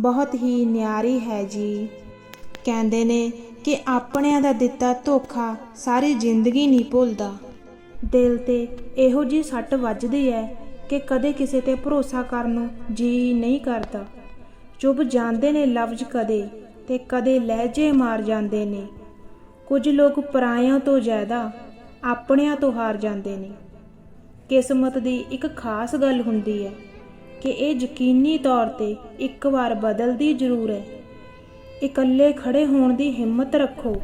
ਬਹੁਤ ਹੀ ਨਿਆਰੀ ਹੈ ਜੀ। ਕਹਿੰਦੇ ਨੇ ਕਿ ਆਪਣਿਆਂ ਦਾ ਦਿੱਤਾ ਧੋਖਾ ਸਾਰੀ ਜ਼ਿੰਦਗੀ ਨਹੀਂ ਭੁੱਲਦਾ। ਦਿਲ ਤੇ ਇਹੋ ਜੀ ਸੱਟ ਵੱਜਦੀ ਹੈ ਕਿ ਕਦੇ ਕਿਸੇ ਤੇ ਭਰੋਸਾ ਕਰਨ ਨੂੰ ਜੀ ਨਹੀਂ ਕਰਦਾ। ਚੁੱਭ ਜਾਂਦੇ ਨੇ ਲਫ਼ਜ਼ ਕਦੇ ਤੇ ਕਦੇ ਲਹਿਜੇ ਮਾਰ ਜਾਂਦੇ ਨੇ। ਕੁਝ ਲੋਕ ਪਰਾਇਆਂ ਤੋਂ ਜ਼ਿਆਦਾ ਆਪਣਿਆਂ ਤੋਂ ਹਾਰ ਜਾਂਦੇ ਨੇ। ਕਿਸਮਤ ਦੀ ਇੱਕ ਖਾਸ ਗੱਲ ਹੁੰਦੀ ਹੈ ਕਿ ਇਹ ਯਕੀਨੀ ਤੌਰ ਤੇ ਇੱਕ ਵਾਰ ਬਦਲਦੀ ਜ਼ਰੂਰ ਹੈ। ਇਕੱਲੇ ਖੜੇ ਹੋਣ ਦੀ ਹਿੰਮਤ ਰੱਖੋ।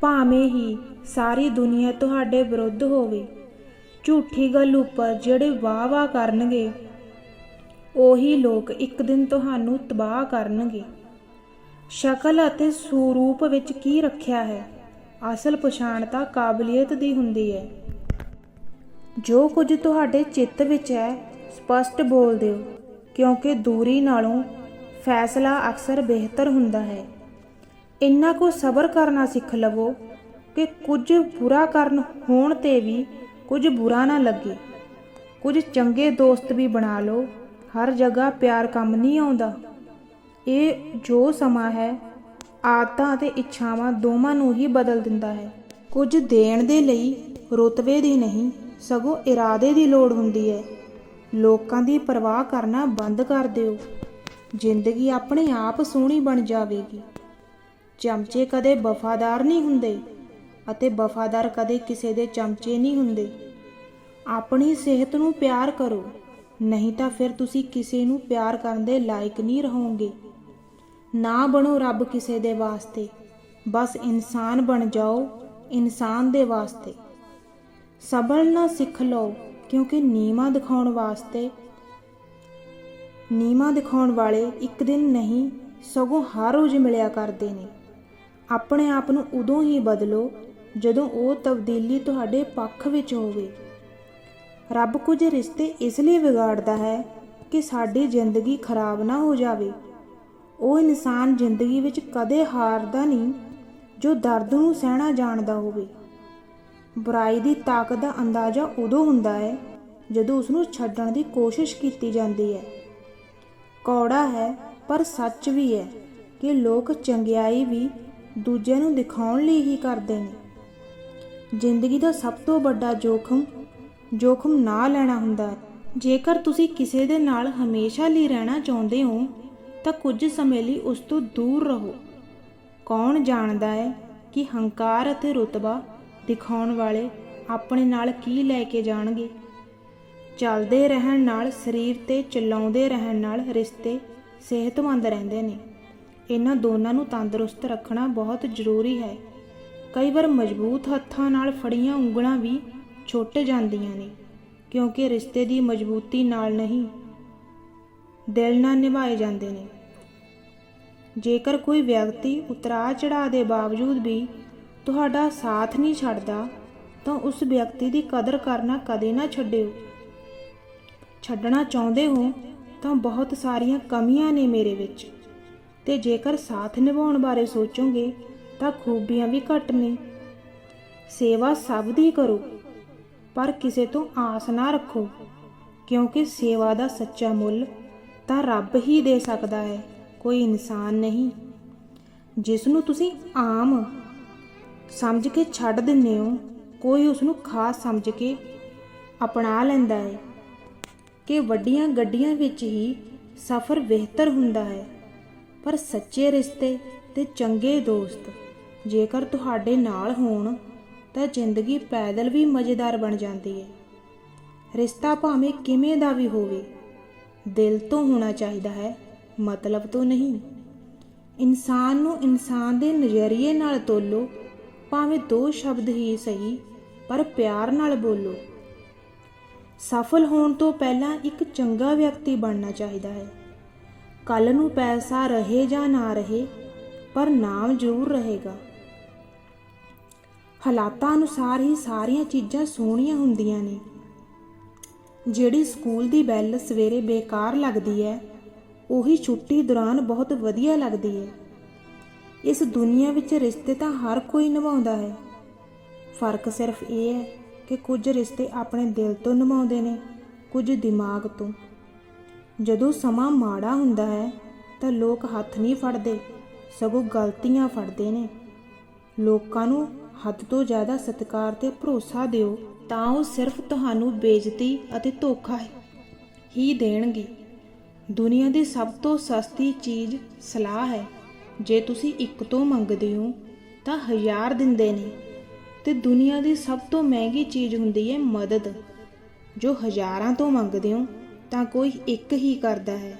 ਭਾਵੇਂ ਹੀ ਸਾਰੀ ਦੁਨੀਆ ਤੁਹਾਡੇ ਵਿਰੁੱਧ ਹੋਵੇ। ਝੂਠੀ ਗੱਲ ਉੱਪਰ ਜਿਹੜੇ ਵਾਹ-ਵਾਹ ਕਰਨਗੇ, ਉਹੀ ਲੋਕ ਇੱਕ ਦਿਨ ਤੁਹਾਨੂੰ ਤਬਾਹ ਕਰਨਗੇ। ਸ਼ਕਲ ਅਤੇ ਸਰੂਪ ਵਿੱਚ ਕੀ ਰੱਖਿਆ ਹੈ? ਅਸਲ ਪਛਾਣ ਤਾਂ ਕਾਬਲੀਅਤ ਦੀ ਹੁੰਦੀ ਹੈ। ਜੋ ਕੁਝ ਤੁਹਾਡੇ ਚਿੱਤ ਵਿੱਚ ਹੈ ਸਪਸ਼ਟ ਬੋਲ ਦਿਓ, ਕਿਉਂਕਿ ਦੂਰੀ ਨਾਲੋਂ ਫੈਸਲਾ ਅਕਸਰ ਬਿਹਤਰ ਹੁੰਦਾ ਹੈ। ਇੰਨਾ ਕੋ ਸਬਰ ਕਰਨਾ ਸਿੱਖ ਲਵੋ ਕਿ ਕੁਝ ਬੁਰਾ ਕਰਨ ਹੋਣ ਤੇ ਵੀ ਕੁਝ ਬੁਰਾ ਨਾ ਲੱਗੇ। ਕੁਝ ਚੰਗੇ ਦੋਸਤ ਵੀ ਬਣਾ ਲਓ, ਹਰ ਜਗ੍ਹਾ ਪਿਆਰ ਕੰਮ ਨਹੀਂ ਆਉਂਦਾ। ਇਹ ਜੋ ਸਮਾਂ ਹੈ, ਆਦਤਾਂ ਅਤੇ ਇੱਛਾਵਾਂ ਦੋਵਾਂ ਨੂੰ ਹੀ ਬਦਲ ਦਿੰਦਾ ਹੈ। ਕੁਝ ਦੇਣ ਦੇ ਲਈ ਰੁਤਬੇ ਦੀ ਨਹੀਂ, ਸਗੋਂ ਇਰਾਦੇ ਦੀ ਲੋੜ ਹੁੰਦੀ ਹੈ। ਲੋਕਾਂ ਦੀ ਪਰਵਾਹ ਕਰਨਾ ਬੰਦ ਕਰ ਦਿਓ। ਜ਼ਿੰਦਗੀ ਆਪਣੇ ਆਪ ਸੋਹਣੀ ਬਣ ਜਾਵੇਗੀ। ਚਮਚੇ ਕਦੇ ਵਫਾਦਾਰ ਨਹੀਂ ਹੁੰਦੇ ਅਤੇ ਵਫਾਦਾਰ ਕਦੇ ਕਿਸੇ ਦੇ ਚਮਚੇ ਨਹੀਂ ਹੁੰਦੇ। ਆਪਣੀ ਸਿਹਤ ਨੂੰ ਪਿਆਰ ਕਰੋ, ਨਹੀਂ ਤਾਂ ਫਿਰ ਤੁਸੀਂ ਕਿਸੇ ਨੂੰ ਪਿਆਰ ਕਰਨ ਦੇ ਲਾਇਕ ਨਹੀਂ ਰਹੋਗੇ। ਨਾ ਬਣੋ ਰੱਬ ਕਿਸੇ ਦੇ ਵਾਸਤੇ, ਬਸ ਇਨਸਾਨ ਬਣ ਜਾਓ ਇਨਸਾਨ ਦੇ ਵਾਸਤੇ। ਸਬਰਨਾ ਸਿੱਖ ਲਓ ਕਿਉਂਕਿ ਨੀਮਾ ਦਿਖਾਉਣ ਵਾਸਤੇ ਨੀਮਾ ਦਿਖਾਉਣ ਵਾਲੇ ਇੱਕ ਦਿਨ ਨਹੀਂ, ਸਗੋਂ ਹਰ ਰੋਜ਼ ਮਿਲਿਆ ਕਰਦੇ ਨੇ। ਆਪਣੇ ਆਪ ਨੂੰ ਉਦੋਂ ਹੀ ਬਦਲੋ ਜਦੋਂ ਉਹ ਤਬਦੀਲੀ ਤੁਹਾਡੇ ਪੱਖ ਵਿੱਚ ਹੋਵੇ। ਰੱਬ ਕੁਝ ਰਿਸ਼ਤੇ ਇਸ ਲਈ ਵਿਗਾੜਦਾ ਹੈ ਕਿ ਸਾਡੀ ਜ਼ਿੰਦਗੀ ਖਰਾਬ ਨਾ ਹੋ ਜਾਵੇ। ਉਹ ਇਨਸਾਨ ਜ਼ਿੰਦਗੀ ਵਿੱਚ ਕਦੇ ਹਾਰਦਾ ਨਹੀਂ ਜੋ ਦਰਦ ਨੂੰ ਸਹਿਣਾ ਜਾਣਦਾ ਹੋਵੇ। ਬੁਰਾਈ ਦੀ ਤਾਕਤ ਦਾ ਅੰਦਾਜ਼ਾ ਉਦੋਂ ਹੁੰਦਾ ਹੈ ਜਦੋਂ ਉਸ ਨੂੰ ਛੱਡਣ ਦੀ ਕੋਸ਼ਿਸ਼ ਕੀਤੀ ਜਾਂਦੀ ਹੈ। ਕੌੜਾ ਹੈ, ਪਰ ਸੱਚ ਵੀ ਹੈ ਕਿ ਲੋਕ ਚੰਗਿਆਈ ਵੀ ਦੂਜਿਆਂ ਨੂੰ ਦਿਖਾਉਣ ਲਈ ਹੀ ਕਰਦੇ ਨੇ। ਜ਼ਿੰਦਗੀ ਦਾ ਸਭ ਤੋਂ ਵੱਡਾ ਜੋਖਮ ਜੋਖਮ ਨਾ ਲੈਣਾ ਹੁੰਦਾ ਹੈ। ਜੇਕਰ ਤੁਸੀਂ ਕਿਸੇ ਦੇ ਨਾਲ ਹਮੇਸ਼ਾ ਲਈ ਰਹਿਣਾ ਚਾਹੁੰਦੇ ਹੋ, ਤਾਂ ਕੁਝ ਸਮੇਂ ਲਈ ਉਸ ਤੋਂ ਦੂਰ ਰਹੋ। ਕੌਣ ਜਾਣਦਾ ਹੈ ਕਿ ਹੰਕਾਰ ਅਤੇ ਰੁਤਬਾ ਦਿਖਾਉਣ ਵਾਲੇ ਆਪਣੇ ਨਾਲ ਕੀ ਲੈ ਕੇ ਜਾਣਗੇ? ਚੱਲਦੇ ਰਹਿਣ ਨਾਲ, ਸਰੀਰ ਤੇ ਚਲਾਉਂਦੇ ਰਹਿਣ ਨਾਲ ਰਿਸ਼ਤੇ ਸਿਹਤਮੰਦ ਰਹਿੰਦੇ ਨੇ। ਇਹਨਾਂ ਦੋਨਾਂ ਨੂੰ ਤੰਦਰੁਸਤ ਰੱਖਣਾ ਬਹੁਤ ਜ਼ਰੂਰੀ ਹੈ। ਕਈ ਵਾਰ ਮਜ਼ਬੂਤ ਹੱਥਾਂ ਨਾਲ ਫੜੀਆਂ ਉਂਗਲਾਂ ਵੀ ਛੁੱਟ ਜਾਂਦੀਆਂ ਨੇ, ਕਿਉਂਕਿ ਰਿਸ਼ਤੇ ਦੀ ਮਜ਼ਬੂਤੀ ਨਾਲ ਨਹੀਂ, ਦਿਲ ਨਾਲ ਨਿਭਾਏ ਜਾਂਦੇ ਨੇ। ਜੇਕਰ ਕੋਈ ਵਿਅਕਤੀ ਉਤਰਾ ਚੜਾ ਦੇ ਬਾਵਜੂਦ ਵੀ ਤੁਹਾਡਾ ਸਾਥ ਨਹੀਂ ਛੱਡਦਾ, ਤਾਂ ਉਸ ਵਿਅਕਤੀ ਦੀ ਕਦਰ ਕਰਨਾ ਕਦੇ ਨਾ ਛੱਡਿਓ। ਛੱਡਣਾ ਚਾਹੁੰਦੇ ਹੋ ਤਾਂ ਬਹੁਤ ਸਾਰੀਆਂ ਕਮੀਆਂ ਨੇ ਮੇਰੇ ਵਿੱਚ। ਤੇ ਜੇਕਰ ਸਾਥ ਨਿਭਾਉਣ ਬਾਰੇ ਸੋਚੋਗੇ, ਤਾਂ ਖੂਬੀਆਂ ਵੀ ਘੱਟ ਨੇ। ਸੇਵਾ ਸਭ ਦੀ ਕਰੋ, ਪਰ ਕਿਸੇ ਤੋਂ ਆਸ ਨਾ ਰੱਖੋ, ਕਿਉਂਕਿ ਸੇਵਾ ਦਾ ਸੱਚਾ ਮੁੱਲ ਤਾਂ ਰੱਬ ਹੀ ਦੇ ਸਕਦਾ ਹੈ, ਕੋਈ ਇਨਸਾਨ ਨਹੀਂ। ਜਿਸ ਨੂੰ ਤੁਸੀਂ ਆਮ ਸਮਝ ਕੇ ਛੱਡ ਦਿੰਦੇ ਹੋ। ਕੋਈ ਉਸ ਨੂੰ ਖਾਸ ਸਮਝ ਕੇ ਅਪਣਾ ਲੈਂਦਾ ਹੈ ਕਿ ਵੱਡੀਆਂ ਗੱਡੀਆਂ ਵਿੱਚ ਹੀ ਸਫ਼ਰ ਬਿਹਤਰ ਹੁੰਦਾ ਹੈ। ਪਰ ਸੱਚੇ ਰਿਸ਼ਤੇ ਤੇ ਚੰਗੇ ਦੋਸਤ ਜੇਕਰ ਤੁਹਾਡੇ ਨਾਲ ਹੋਣ, ਤਾਂ ਜ਼ਿੰਦਗੀ ਪੈਦਲ ਵੀ ਮਜ਼ੇਦਾਰ ਬਣ ਜਾਂਦੀ ਹੈ। ਰਿਸ਼ਤਾ ਭਾਵੇਂ ਕਿਵੇਂ ਦਾ ਵੀ ਹੋਵੇ, ਦਿਲ ਤੋਂ ਹੋਣਾ ਚਾਹੀਦਾ ਹੈ, ਮਤਲਬ ਤੋਂ ਨਹੀਂ। ਇਨਸਾਨ ਨੂੰ ਇਨਸਾਨ ਦੇ ਨਜ਼ਰੀਏ ਨਾਲ ਤੋਲੋ ਭਾਵੇਂ ਦੋ ਸ਼ਬਦ ਹੀ ਸਹੀ, ਪਰ ਪਿਆਰ ਨਾਲ ਬੋਲੋ। ਸਫਲ ਹੋਣ ਤੋਂ ਪਹਿਲਾਂ ਇੱਕ ਚੰਗਾ ਵਿਅਕਤੀ ਬਣਨਾ ਚਾਹੀਦਾ ਹੈ। ਕੱਲ ਨੂੰ ਪੈਸਾ ਰਹੇ ਜਾਂ ਨਾ ਰਹੇ, ਪਰ ਨਾਮ ਜ਼ਰੂਰ ਰਹੇਗਾ। ਹਾਲਾਤਾਂ ਅਨੁਸਾਰ ਹੀ ਸਾਰੀਆਂ ਚੀਜ਼ਾਂ ਸੋਹਣੀਆਂ ਹੁੰਦੀਆਂ ਨੇ। ਜਿਹੜੀ ਸਕੂਲ ਦੀ ਬੈਲ ਸਵੇਰੇ ਬੇਕਾਰ ਲੱਗਦੀ ਹੈ, ਉਹੀ ਛੁੱਟੀ ਦੌਰਾਨ ਬਹੁਤ ਵਧੀਆ ਲੱਗਦੀ ਹੈ। ਇਸ ਦੁਨੀਆ ਵਿੱਚ ਰਿਸ਼ਤੇ ਤਾਂ ਹਰ ਕੋਈ ਨਿਭਾਉਂਦਾ ਹੈ। ਫ਼ਰਕ ਸਿਰਫ ਇਹ ਹੈ ਕਿ ਕੁਝ ਰਿਸ਼ਤੇ ਆਪਣੇ ਦਿਲ ਤੋਂ ਨਿਭਾਉਂਦੇ ਨੇ, ਕੁਝ ਦਿਮਾਗ ਤੋਂ। ਜਦੋਂ ਸਮਾਂ ਮਾੜਾ ਹੁੰਦਾ ਹੈ, ਤਾਂ ਲੋਕ ਹੱਥ ਨਹੀਂ ਫੜਦੇ, ਸਗੋਂ ਗਲਤੀਆਂ ਫੜਦੇ ਨੇ। ਲੋਕਾਂ ਨੂੰ ਹੱਦ ਤੋਂ ਜ਼ਿਆਦਾ ਸਤਿਕਾਰ ਤੇ ਭਰੋਸਾ ਦਿਓ, ਤਾਂ ਉਹ ਸਿਰਫ ਤੁਹਾਨੂੰ ਬੇਇੱਜ਼ਤੀ ਅਤੇ ਧੋਖਾ ਹੀ ਦੇਣਗੇ। ਦੁਨੀਆ ਦੀ ਸਭ ਤੋਂ ਸਸਤੀ ਚੀਜ਼ ਸਲਾਹ ਹੈ। ਜੇ ਤੁਸੀਂ ਇੱਕ ਤੋਂ ਮੰਗਦੇ ਹੋ, ਤਾਂ ਹਜ਼ਾਰ ਦਿੰਦੇ ਨੇ। ਤੇ ਦੁਨੀਆ ਦੀ ਸਭ ਤੋਂ ਮਹਿੰਗੀ ਚੀਜ਼ ਹੁੰਦੀ ਹੈ ਮਦਦ। ਜੋ ਹਜ਼ਾਰਾਂ ਤੋਂ ਮੰਗਦੇ ਹੋ, ਤਾਂ ਕੋਈ ਇੱਕ ਹੀ ਕਰਦਾ ਹੈ।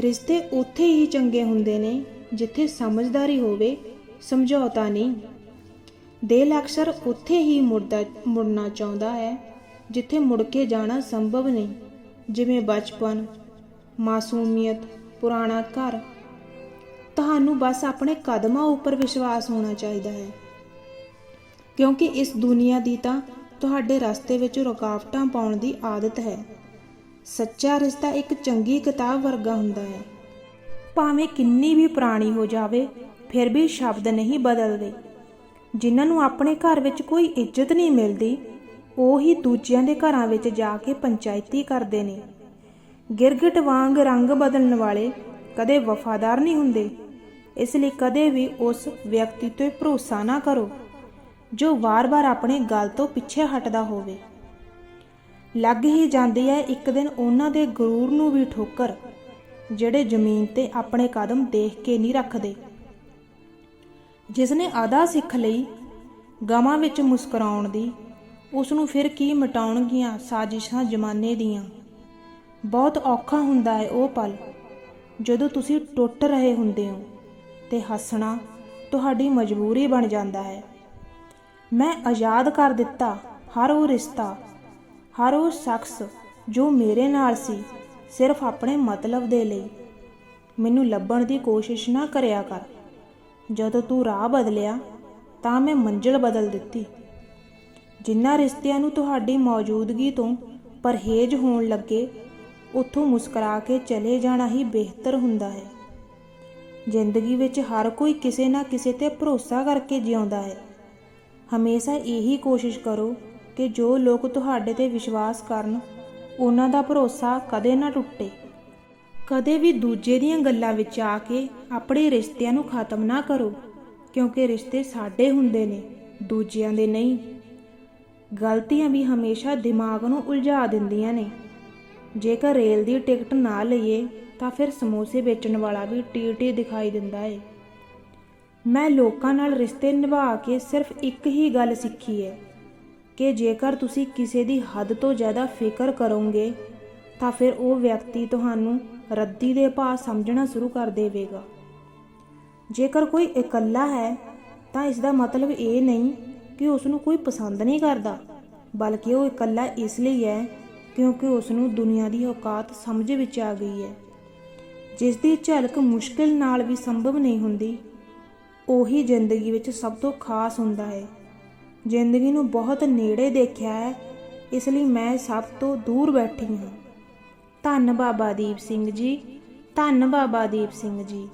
ਰਿਸ਼ਤੇ ਉੱਥੇ ਹੀ ਚੰਗੇ ਹੁੰਦੇ ਨੇ, ਜਿੱਥੇ ਸਮਝਦਾਰੀ ਹੋਵੇ, ਸਮਝੌਤਾ ਨਹੀਂ। ਦਿਲ ਅਕਸਰ ਉੱਥੇ ਹੀ ਮੁੜਦਾ, ਮੁੜਨਾ ਚਾਹੁੰਦਾ ਹੈ, ਜਿੱਥੇ ਮੁੜ ਕੇ ਜਾਣਾ ਸੰਭਵ ਨਹੀਂ। ਜਿਵੇਂ ਬਚਪਨ, ਮਾਸੂਮੀਅਤ, ਪੁਰਾਣਾ ਘਰ ਤੁਹਾਨੂੰ ਬਸ ਆਪਣੇ ਕਦਮਾਂ ਉੱਪਰ ਵਿਸ਼ਵਾਸ ਹੋਣਾ ਚਾਹੀਦਾ ਹੈ। ਕਿਉਂਕਿ ਇਸ ਦੁਨੀਆ ਦੀ ਤਾਂ ਤੁਹਾਡੇ ਰਸਤੇ ਵਿੱਚ ਰੁਕਾਵਟਾਂ ਪਾਉਣ ਦੀ ਆਦਤ ਹੈ। ਸੱਚਾ ਰਿਸ਼ਤਾ ਇੱਕ ਚੰਗੀ ਕਿਤਾਬ ਵਰਗਾ ਹੁੰਦਾ ਹੈ। ਭਾਵੇਂ ਕਿੰਨੀ ਵੀ ਪੁਰਾਣੀ ਹੋ ਜਾਵੇ, ਫਿਰ ਵੀ ਸ਼ਬਦ ਨਹੀਂ ਬਦਲਦੇ। ਜਿਨ੍ਹਾਂ ਨੂੰ ਆਪਣੇ ਘਰ ਵਿੱਚ ਕੋਈ ਇੱਜ਼ਤ ਨਹੀਂ ਮਿਲਦੀ, ਉਹ ਹੀ ਦੂਜਿਆਂ ਦੇ ਘਰਾਂ ਵਿੱਚ ਜਾ ਕੇ ਪੰਚਾਇਤੀ ਕਰਦੇ ਨੇ। ਗਿਰਗਟ ਵਾਂਗ ਰੰਗ ਬਦਲਣ ਵਾਲੇ ਕਦੇ ਵਫਾਦਾਰ ਨਹੀਂ ਹੁੰਦੇ। ਇਸ ਲਈ ਕਦੇ ਵੀ ਉਸ ਵਿਅਕਤੀ ਤੇ ਭਰੋਸਾ ਨਾ ਕਰੋ, ਜੋ ਵਾਰ-ਵਾਰ ਆਪਣੇ ਗੱਲ ਤੋਂ ਪਿੱਛੇ ਹਟਦਾ ਹੋਵੇ। ਲੱਗ ਹੀ ਜਾਂਦੀ ਹੈ ਇੱਕ ਦਿਨ ਉਹਨਾਂ ਦੇ ਗਰੂਰ ਨੂੰ ਵੀ ਠੋਕਰ, ਜਿਹੜੇ ਜ਼ਮੀਨ ਤੇ ਆਪਣੇ ਕਦਮ ਦੇਖ ਕੇ ਨਹੀਂ ਰੱਖਦੇ। ਜਿਸ ਨੇ ਆਦਾ ਸਿੱਖ ਲਈ ਗਮਾਂ ਵਿੱਚ ਮੁਸਕਰਾਉਣ ਦੀ, ਉਸ ਨੂੰ ਫਿਰ ਕੀ ਮਟਾਉਣਗੀਆਂ ਸਾਜ਼ਿਸ਼ਾਂ ਜ਼ਮਾਨੇ ਦੀਆਂ? ਬਹੁਤ ਔਖਾ ਹੁੰਦਾ ਹੈ ਉਹ ਪਲ, ਜਦੋਂ ਤੁਸੀਂ ਟੁੱਟ ਰਹੇ ਹੁੰਦੇ ਹੋ। ਤੇ ਹੱਸਣਾ ਤੁਹਾਡੀ ਮਜਬੂਰੀ ਬਣ ਜਾਂਦਾ ਹੈ। ਮੈਂ ਆਜ਼ਾਦ ਕਰ ਦਿੱਤਾ ਹਰ ਉਹ ਰਿਸ਼ਤਾ, ਹਰ ਉਹ ਸ਼ਖਸ ਜੋ ਮੇਰੇ ਨਾਲ ਸੀ, ਸਿਰਫ ਆਪਣੇ ਮਤਲਬ ਦੇ ਲਈ। ਮੈਨੂੰ ਲੱਭਣ ਦੀ ਕੋਸ਼ਿਸ਼ ਨਾ ਕਰਿਆ ਕਰ। ਜਦੋਂ ਤੂੰ ਰਾਹ ਬਦਲਿਆ, ਤਾਂ ਮੈਂ ਮੰਜ਼ਿਲ ਬਦਲ ਦਿੱਤੀ। ਜਿਨ੍ਹਾਂ ਰਿਸ਼ਤਿਆਂ ਨੂੰ ਤੁਹਾਡੀ ਮੌਜੂਦਗੀ ਤੋਂ ਪਰਹੇਜ਼ ਹੋਣ ਲੱਗੇ, ਉੱਥੋਂ ਮੁਸਕਰਾ ਕੇ ਚਲੇ ਜਾਣਾ ਹੀ ਬਿਹਤਰ ਹੁੰਦਾ ਹੈ। ਜ਼ਿੰਦਗੀ ਵਿੱਚ ਹਰ ਕੋਈ ਕਿਸੇ ਨਾ ਕਿਸੇ ਤੇ ਭਰੋਸਾ ਕਰਕੇ ਜਿਉਂਦਾ ਹੈ। ਹਮੇਸ਼ਾ ਇਹੀ ਕੋਸ਼ਿਸ਼ ਕਰੋ ਕਿ ਜੋ ਲੋਕ ਤੁਹਾਡੇ ਤੇ ਵਿਸ਼ਵਾਸ ਕਰਨ, ਉਹਨਾਂ ਦਾ ਭਰੋਸਾ ਕਦੇ ਨਾ ਟੁੱਟੇ। ਕਦੇ ਵੀ ਦੂਜੇ ਦੀਆਂ ਗੱਲਾਂ ਵਿੱਚ ਆ ਕੇ ਆਪਣੇ ਰਿਸ਼ਤਿਆਂ ਨੂੰ ਖਤਮ ਨਾ ਕਰੋ, ਕਿਉਂਕਿ ਰਿਸ਼ਤੇ ਸਾਡੇ ਹੁੰਦੇ ਨੇ, ਦੂਜਿਆਂ ਦੇ ਨਹੀਂ। ਗਲਤੀਆਂ ਵੀ ਹਮੇਸ਼ਾ ਦਿਮਾਗ ਨੂੰ ਉਲਝਾ ਦਿੰਦੀਆਂ ਨੇ। ਜੇਕਰ ਰੇਲ ਦੀ ਟਿਕਟ ਨਾ ਲਈਏ ਤਾਂ ਫਿਰ ਸਮੋਸੇ ਵੇਚਣ ਵਾਲਾ ਵੀ ਟੀਟੀ ਦਿਖਾਈ ਦਿੰਦਾ ਏ। ਮੈਂ ਲੋਕਾਂ ਨਾਲ ਰਿਸ਼ਤੇ ਨਿਭਾ ਕੇ ਸਿਰਫ ਇੱਕ ਹੀ ਗੱਲ ਸਿੱਖੀ ਹੈ ਕਿ ਜੇਕਰ ਤੁਸੀਂ ਕਿਸੇ ਦੀ ਹੱਦ ਤੋਂ ਜ਼ਿਆਦਾ ਫਿਕਰ ਕਰੋਗੇ, ਤਾਂ ਫਿਰ ਉਹ ਵਿਅਕਤੀ ਤੁਹਾਨੂੰ ਰੱਦੀ ਦੇ ਭਾਅ ਸਮਝਣਾ ਸ਼ੁਰੂ ਕਰ ਦੇਵੇਗਾ। ਜੇਕਰ ਕੋਈ ਇਕੱਲਾ ਹੈ, ਤਾਂ ਇਸ ਦਾ ਮਤਲਬ ਇਹ ਨਹੀਂ ਕਿ ਉਸ ਨੂੰ ਕੋਈ ਪਸੰਦ ਨਹੀਂ ਕਰਦਾ, ਬਲਕਿ ਉਹ ਇਕੱਲਾ ਇਸ ਲਈ ਹੈ ਕਿਉਂਕਿ ਉਸ ਨੂੰ ਦੁਨੀਆ ਦੀ ਔਕਾਤ ਸਮਝ ਵਿੱਚ ਆ ਗਈ ਹੈ। ਜਿਸ ਦੀ ਝਲਕ ਮੁਸ਼ਕਿਲ ਨਾਲ ਵੀ ਸੰਭਵ ਨਹੀਂ ਹੁੰਦੀ, ਉਹੀ ਜ਼ਿੰਦਗੀ ਵਿੱਚ ਸਭ ਤੋਂ ਖਾਸ ਹੁੰਦਾ ਹੈ। ਜ਼ਿੰਦਗੀ ਨੂੰ ਬਹੁਤ ਨੇੜੇ ਦੇਖਿਆ ਹੈ, ਇਸ ਲਈ ਮੈਂ ਸਭ ਤੋਂ ਦੂਰ ਬੈਠੀ ਹਾਂ। ਧੰਨ ਬਾਬਾ ਦੀਪ ਸਿੰਘ ਜੀ, ਧੰਨ ਬਾਬਾ ਦੀਪ ਸਿੰਘ ਜੀ।